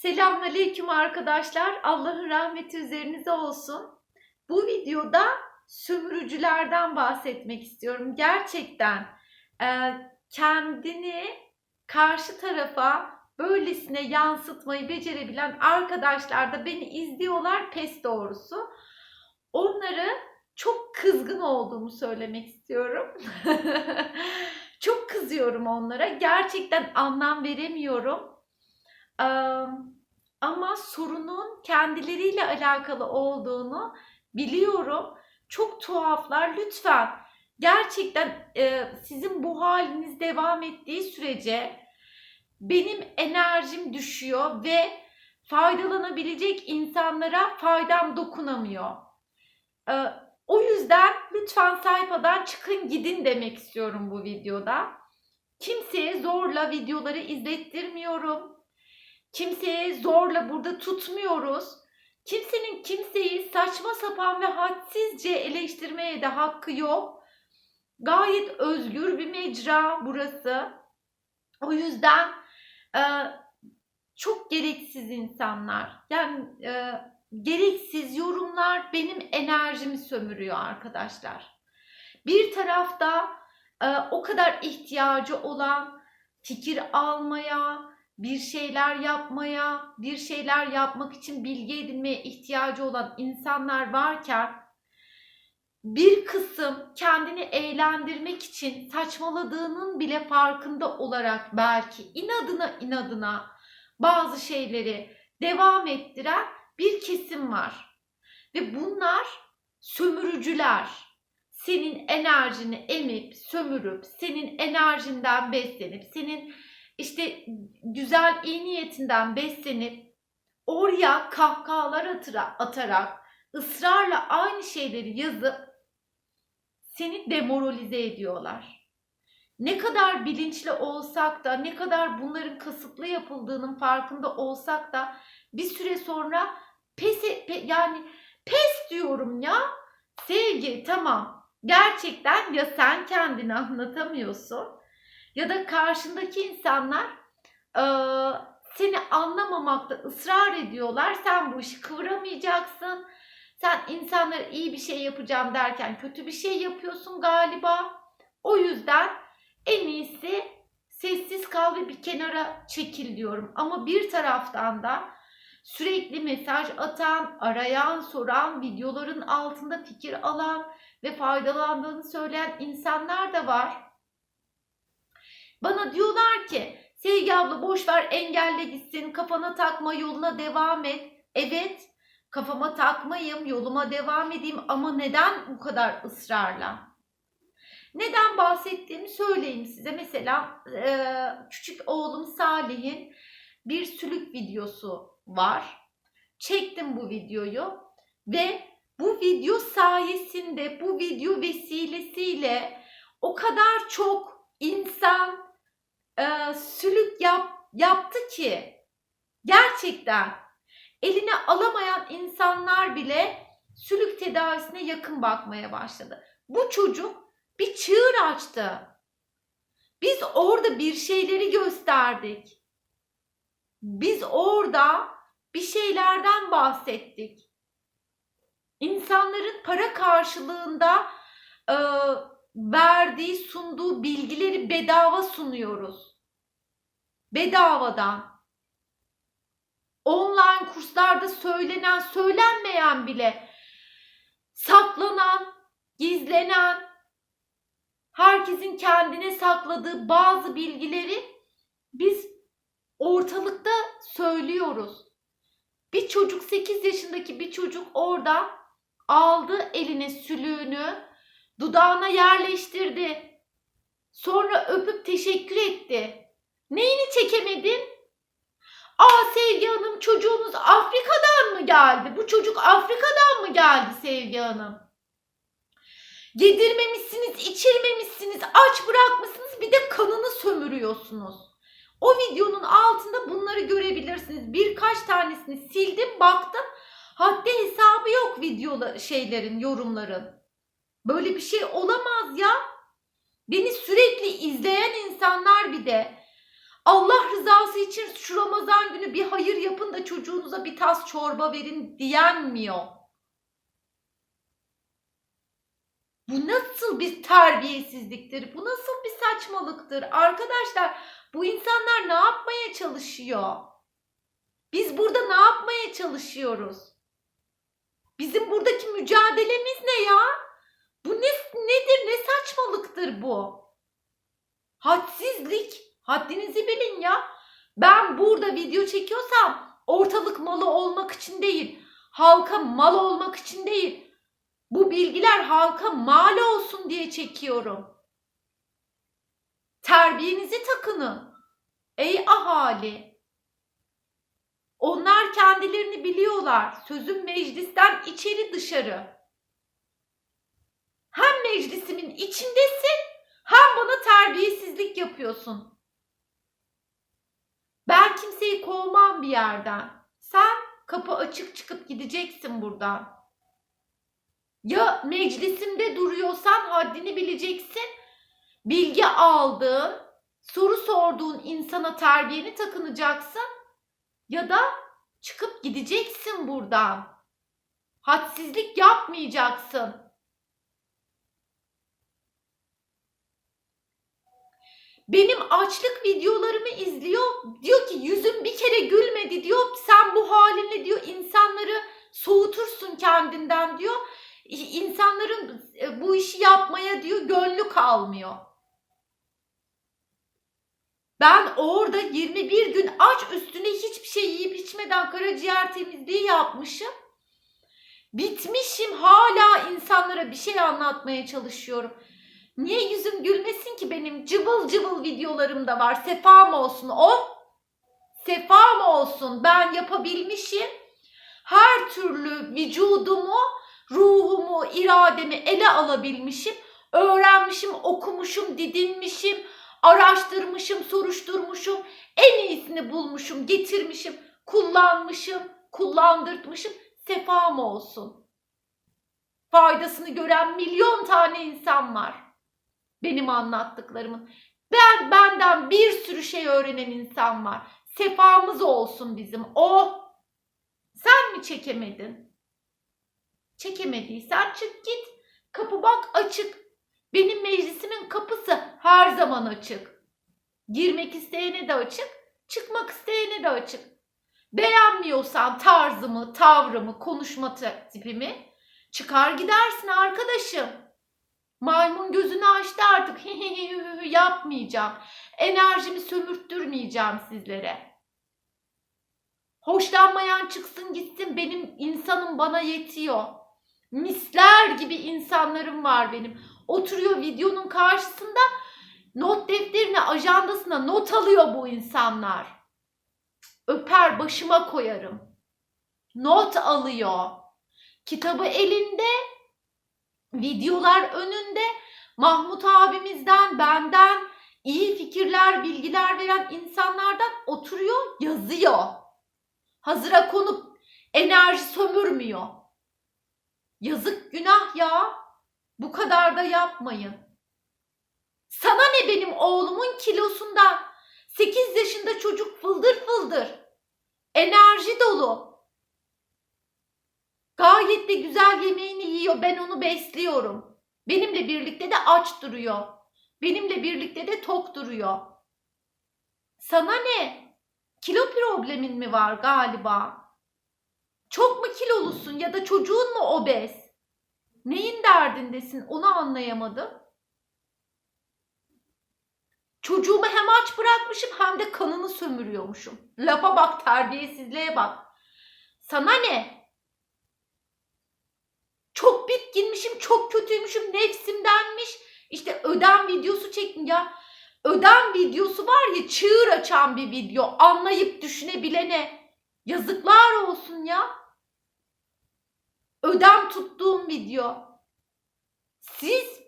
Selamünaleyküm arkadaşlar. Allah'ın rahmeti üzerinize olsun. Bu videoda sömürücülerden bahsetmek istiyorum. Gerçekten e, kendini karşı tarafa böylesine yansıtmayı becerebilen arkadaşlar da beni izliyorlar pes doğrusu. Onları çok kızgın olduğumu söylemek istiyorum. çok kızıyorum onlara. Gerçekten anlam veremiyorum. Ama sorunun kendileriyle alakalı olduğunu biliyorum. Çok tuhaflar. Lütfen gerçekten e, sizin bu haliniz devam ettiği sürece benim enerjim düşüyor ve faydalanabilecek insanlara faydam dokunamıyor. E, o yüzden lütfen sayfadan çıkın gidin demek istiyorum bu videoda. Kimseye zorla videoları izlettirmiyorum. Kimseye zorla burada tutmuyoruz. Kimsenin kimseyi saçma sapan ve hadsizce eleştirmeye de hakkı yok. Gayet özgür bir mecra burası. O yüzden e, çok gereksiz insanlar. Yani e, gereksiz yorumlar benim enerjimi sömürüyor arkadaşlar. Bir tarafta e, o kadar ihtiyacı olan fikir almaya, bir şeyler yapmaya, bir şeyler yapmak için bilgi edinmeye ihtiyacı olan insanlar varken bir kısım kendini eğlendirmek için saçmaladığının bile farkında olarak belki inadına inadına bazı şeyleri devam ettiren bir kesim var. Ve bunlar sömürücüler. Senin enerjini emip, sömürüp, senin enerjinden beslenip, senin işte güzel iyi niyetinden beslenip oraya kahkahalar atıra, atarak ısrarla aynı şeyleri yazıp seni demoralize ediyorlar. Ne kadar bilinçli olsak da, ne kadar bunların kasıtlı yapıldığının farkında olsak da bir süre sonra pes e- pe, yani pes diyorum ya. Sevgi tamam. Gerçekten ya sen kendini anlatamıyorsun ya da karşındaki insanlar e, seni anlamamakta ısrar ediyorlar. Sen bu işi kıvıramayacaksın. Sen insanlara iyi bir şey yapacağım derken kötü bir şey yapıyorsun galiba. O yüzden en iyisi sessiz kal ve bir kenara çekil diyorum. Ama bir taraftan da sürekli mesaj atan, arayan, soran, videoların altında fikir alan ve faydalandığını söyleyen insanlar da var. Bana diyorlar ki Sevgi abla boş ver engelle gitsin kafana takma yoluna devam et. Evet kafama takmayayım yoluma devam edeyim ama neden bu kadar ısrarla? Neden bahsettiğimi söyleyeyim size. Mesela e, küçük oğlum Salih'in bir sülük videosu var. Çektim bu videoyu ve bu video sayesinde, bu video vesilesiyle o kadar çok insan e, sülük yap, yaptı ki gerçekten eline alamayan insanlar bile sülük tedavisine yakın bakmaya başladı. Bu çocuk bir çığır açtı. Biz orada bir şeyleri gösterdik. Biz orada bir şeylerden bahsettik. İnsanların para karşılığında e, verdiği, sunduğu bilgileri bedava sunuyoruz. Bedavadan. Online kurslarda söylenen, söylenmeyen bile saklanan, gizlenen, herkesin kendine sakladığı bazı bilgileri biz ortalıkta söylüyoruz. Bir çocuk 8 yaşındaki bir çocuk orada aldı eline sülüğünü, dudağına yerleştirdi. Sonra öpüp teşekkür etti. Neyini çekemedin? Aa Sevgi Hanım çocuğunuz Afrika'dan mı geldi? Bu çocuk Afrika'dan mı geldi Sevgi Hanım? Yedirmemişsiniz, içirmemişsiniz, aç bırakmışsınız bir de kanını sömürüyorsunuz. O videonun altında bunları görebilirsiniz. Birkaç tanesini sildim baktım. Haddi hesabı yok videolar şeylerin, yorumların. Böyle bir şey olamaz ya. Beni sürekli izleyen insanlar bir de Allah rızası için şu Ramazan günü bir hayır yapın da çocuğunuza bir tas çorba verin diyenmiyor. Bu nasıl bir terbiyesizliktir? Bu nasıl bir saçmalıktır? Arkadaşlar bu insanlar ne yapmaya çalışıyor? Biz burada ne yapmaya çalışıyoruz? Bizim buradaki mücadelemiz ne ya? Bu ne, nedir? Ne saçmalıktır bu? Hadsizlik. Haddinizi bilin ya. Ben burada video çekiyorsam ortalık malı olmak için değil, halka mal olmak için değil. Bu bilgiler halka mal olsun diye çekiyorum. Terbiyenizi takının. Ey ahali. Onlar kendilerini biliyorlar. Sözüm meclisten içeri dışarı. Meclisimin içindesin hem bana terbiyesizlik yapıyorsun. Ben kimseyi kovmam bir yerden. Sen kapı açık çıkıp gideceksin buradan. Ya meclisimde duruyorsan haddini bileceksin. Bilgi aldığın, soru sorduğun insana terbiyeni takınacaksın. Ya da çıkıp gideceksin buradan. Hadsizlik yapmayacaksın. Benim açlık videolarımı izliyor. Diyor ki yüzüm bir kere gülmedi diyor. Sen bu halinle diyor insanları soğutursun kendinden diyor. İnsanların e, bu işi yapmaya diyor gönlü kalmıyor. Ben orada 21 gün aç üstüne hiçbir şey yiyip içmeden karaciğer temizliği yapmışım. Bitmişim hala insanlara bir şey anlatmaya çalışıyorum. Niye yüzüm gülmesin ki benim cıvıl cıvıl videolarım da var. Sefam olsun o. Sefam olsun. Ben yapabilmişim. Her türlü vücudumu, ruhumu, irademi ele alabilmişim. Öğrenmişim, okumuşum, didinmişim, araştırmışım, soruşturmuşum. En iyisini bulmuşum, getirmişim, kullanmışım, kullandırtmışım. Sefam olsun. Faydasını gören milyon tane insan var benim anlattıklarımın. Ben benden bir sürü şey öğrenen insan var. Sefamız olsun bizim. O sen mi çekemedin? Çekemediysen çık git. Kapı bak açık. Benim meclisimin kapısı her zaman açık. Girmek isteyene de açık, çıkmak isteyene de açık. Beğenmiyorsan tarzımı, tavrımı, konuşma tipimi çıkar gidersin arkadaşım. Maymun gözünü açtı artık. Yapmayacağım. Enerjimi sömürttürmeyeceğim sizlere. Hoşlanmayan çıksın gitsin. Benim insanım bana yetiyor. Misler gibi insanlarım var benim. Oturuyor videonun karşısında not defterine, ajandasına not alıyor bu insanlar. Öper başıma koyarım. Not alıyor. Kitabı elinde, videolar önünde Mahmut abimizden, benden iyi fikirler, bilgiler veren insanlardan oturuyor, yazıyor. Hazıra konup enerji sömürmüyor. Yazık günah ya. Bu kadar da yapmayın. Sana ne benim oğlumun kilosundan? 8 yaşında çocuk fıldır fıldır. Enerji dolu. Gayet de güzel yemeğini yiyor. Ben onu besliyorum. Benimle birlikte de aç duruyor. Benimle birlikte de tok duruyor. Sana ne? Kilo problemin mi var galiba? Çok mu kilolusun ya da çocuğun mu obez? Neyin derdindesin onu anlayamadım. Çocuğumu hem aç bırakmışım hem de kanını sömürüyormuşum. Lafa bak terbiyesizliğe bak. Sana ne? Çok bitkinmişim, çok kötüymüşüm, nefsimdenmiş. İşte ödem videosu çektim ya. Ödem videosu var ya çığır açan bir video. Anlayıp düşünebilene. Yazıklar olsun ya. Ödem tuttuğum video. Siz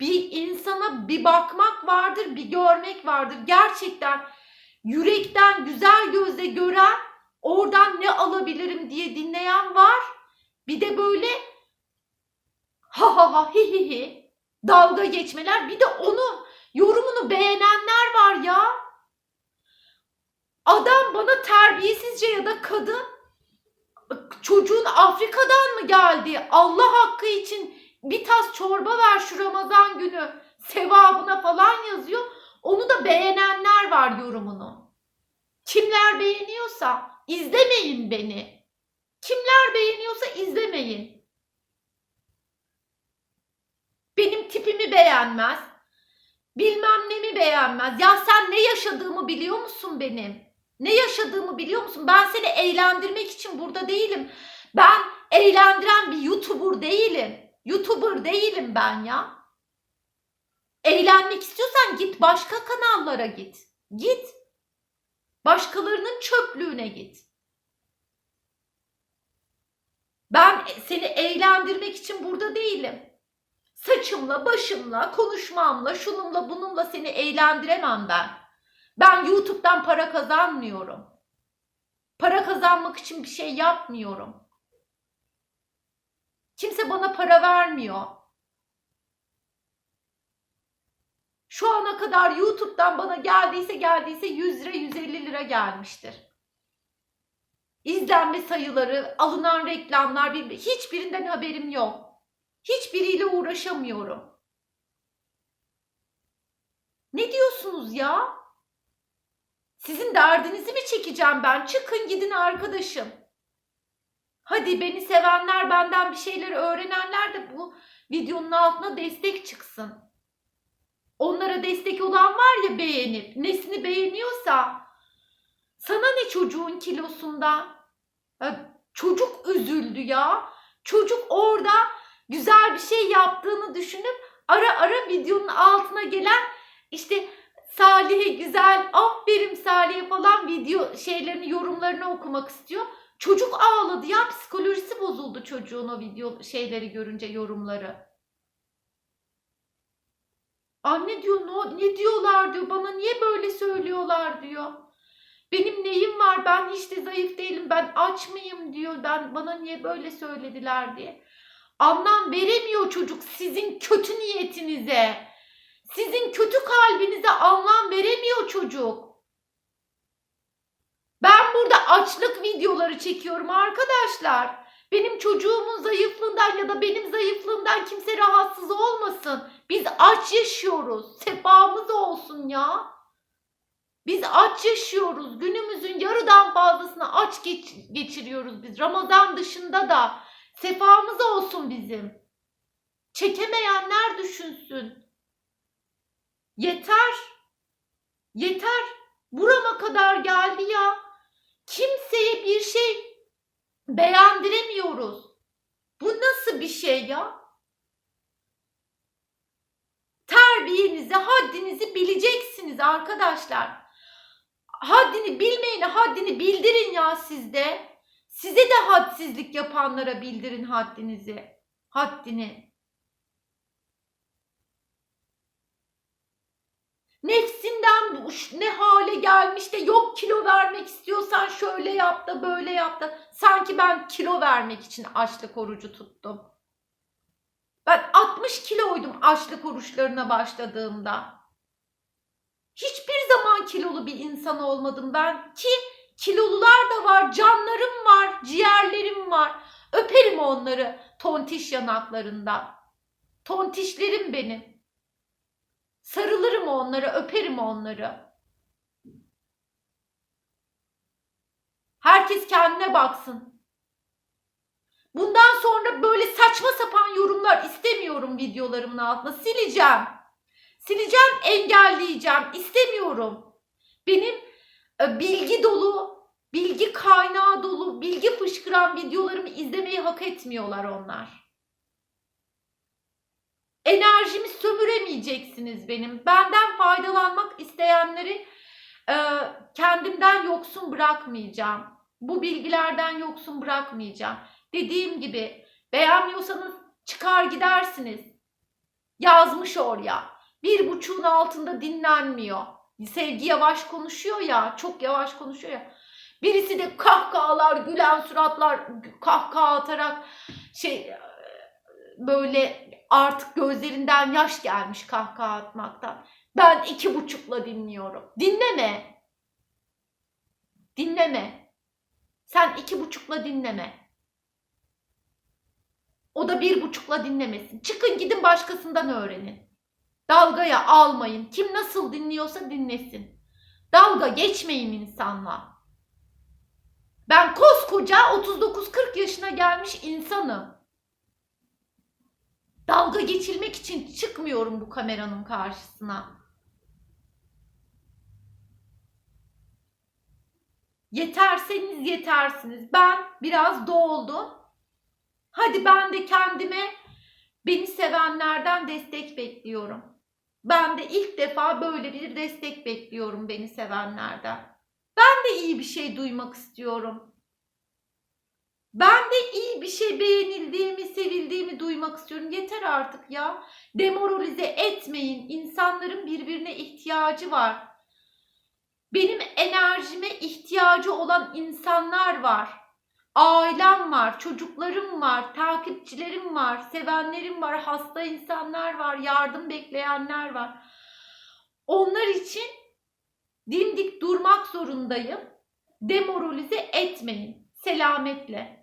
bir insana bir bakmak vardır, bir görmek vardır. Gerçekten yürekten güzel gözle gören, oradan ne alabilirim diye dinleyen var. Bir de böyle ha ha ha hi hi hi dalga geçmeler. Bir de onu yorumunu beğenenler var ya. Adam bana terbiyesizce ya da kadın çocuğun Afrika'dan mı geldi? Allah hakkı için bir tas çorba ver şu Ramazan günü sevabına falan yazıyor. Onu da beğenenler var yorumunu. Kimler beğeniyorsa izlemeyin beni. Kimler beğeniyorsa izlemeyin. Benim tipimi beğenmez. Bilmem nemi beğenmez. Ya sen ne yaşadığımı biliyor musun benim? Ne yaşadığımı biliyor musun? Ben seni eğlendirmek için burada değilim. Ben eğlendiren bir YouTuber değilim. YouTuber değilim ben ya. Eğlenmek istiyorsan git başka kanallara git. Git. Başkalarının çöplüğüne git. Ben seni eğlendirmek için burada değilim. Saçımla, başımla, konuşmamla, şunumla, bununla seni eğlendiremem ben. Ben YouTube'dan para kazanmıyorum. Para kazanmak için bir şey yapmıyorum. Kimse bana para vermiyor. Şu ana kadar YouTube'dan bana geldiyse geldiyse 100 lira 150 lira gelmiştir. İzlenme sayıları, alınan reklamlar hiçbirinden haberim yok. Hiçbiriyle uğraşamıyorum. Ne diyorsunuz ya? Sizin derdinizi mi çekeceğim ben? Çıkın gidin arkadaşım. Hadi beni sevenler, benden bir şeyler öğrenenler de bu videonun altına destek çıksın. Onlara destek olan var ya beğenip, nesini beğeniyorsa sana ne çocuğun kilosundan? Ya çocuk üzüldü ya. Çocuk orada güzel bir şey yaptığını düşünüp ara ara videonun altına gelen işte Salih'e güzel, aferin Salih'e falan video şeylerini, yorumlarını okumak istiyor. Çocuk ağladı ya psikolojisi bozuldu çocuğun o video şeyleri görünce yorumları. Anne diyor ne, ne diyorlar diyor bana niye böyle söylüyorlar diyor. Benim neyim var ben hiç de zayıf değilim ben aç mıyım diyor ben bana niye böyle söylediler diye. Anlam veremiyor çocuk sizin kötü niyetinize. Sizin kötü kalbinize anlam veremiyor çocuk. Ben burada açlık videoları çekiyorum arkadaşlar. Benim çocuğumun zayıflığından ya da benim zayıflığımdan kimse rahatsız olmasın. Biz aç yaşıyoruz. Sefamız olsun ya. Biz aç yaşıyoruz. Günümüzün yarıdan fazlasını aç geç geçiriyoruz biz. Ramazan dışında da sefamız olsun bizim. Çekemeyenler düşünsün. Yeter. Yeter. Burama kadar geldi ya. Kimseye bir şey beğendiremiyoruz. Bu nasıl bir şey ya? Terbiyenizi, haddinizi bileceksiniz arkadaşlar. Haddini bilmeyene haddini bildirin ya sizde. Size de hadsizlik yapanlara bildirin haddinizi. Haddini. Nefsinden ne hale gelmiş de yok kilo vermek istiyorsan şöyle yap da böyle yap da. Sanki ben kilo vermek için açlık orucu tuttum. Ben 60 kiloydum açlık oruçlarına başladığımda. Hiçbir zaman kilolu bir insan olmadım ben ki kilolular da var, canlarım var, ciğerlerim var. Öperim onları tontiş yanaklarından. Tontişlerim benim. Sarılırım onlara, öperim onları. Herkes kendine baksın. Bundan sonra böyle saçma sapan yorumlar istemiyorum videolarımın altına. Sileceğim. Sileceğim, engelleyeceğim. İstemiyorum. Benim e, bilgi dolu, bilgi kaynağı dolu, bilgi fışkıran videolarımı izlemeyi hak etmiyorlar onlar. Enerjimi sömüremeyeceksiniz benim. Benden faydalanmak isteyenleri e, kendimden yoksun bırakmayacağım. Bu bilgilerden yoksun bırakmayacağım. Dediğim gibi beğenmiyorsanız çıkar gidersiniz. Yazmış oraya. Bir buçuğun altında dinlenmiyor. Sevgi yavaş konuşuyor ya, çok yavaş konuşuyor ya. Birisi de kahkahalar, gülen suratlar, kahkaha atarak şey böyle artık gözlerinden yaş gelmiş kahkaha atmaktan. Ben iki buçukla dinliyorum. Dinleme. Dinleme. Sen iki buçukla dinleme. O da bir buçukla dinlemesin. Çıkın gidin başkasından öğrenin. Dalgaya almayın. Kim nasıl dinliyorsa dinlesin. Dalga geçmeyin insanla. Ben koskoca 39-40 yaşına gelmiş insanım. Dalga geçilmek için çıkmıyorum bu kameranın karşısına. Yeterseniz yetersiniz. Ben biraz doldum. Hadi ben de kendime beni sevenlerden destek bekliyorum. Ben de ilk defa böyle bir destek bekliyorum beni sevenlerden. Ben de iyi bir şey duymak istiyorum. Ben de iyi bir şey beğenildiğimi, sevildiğimi duymak istiyorum. Yeter artık ya. Demoralize etmeyin. İnsanların birbirine ihtiyacı var. Benim enerjime ihtiyacı olan insanlar var. Ailem var, çocuklarım var, takipçilerim var, sevenlerim var, hasta insanlar var, yardım bekleyenler var. Onlar için dimdik durmak zorundayım. Demoralize etmeyin. Selametle.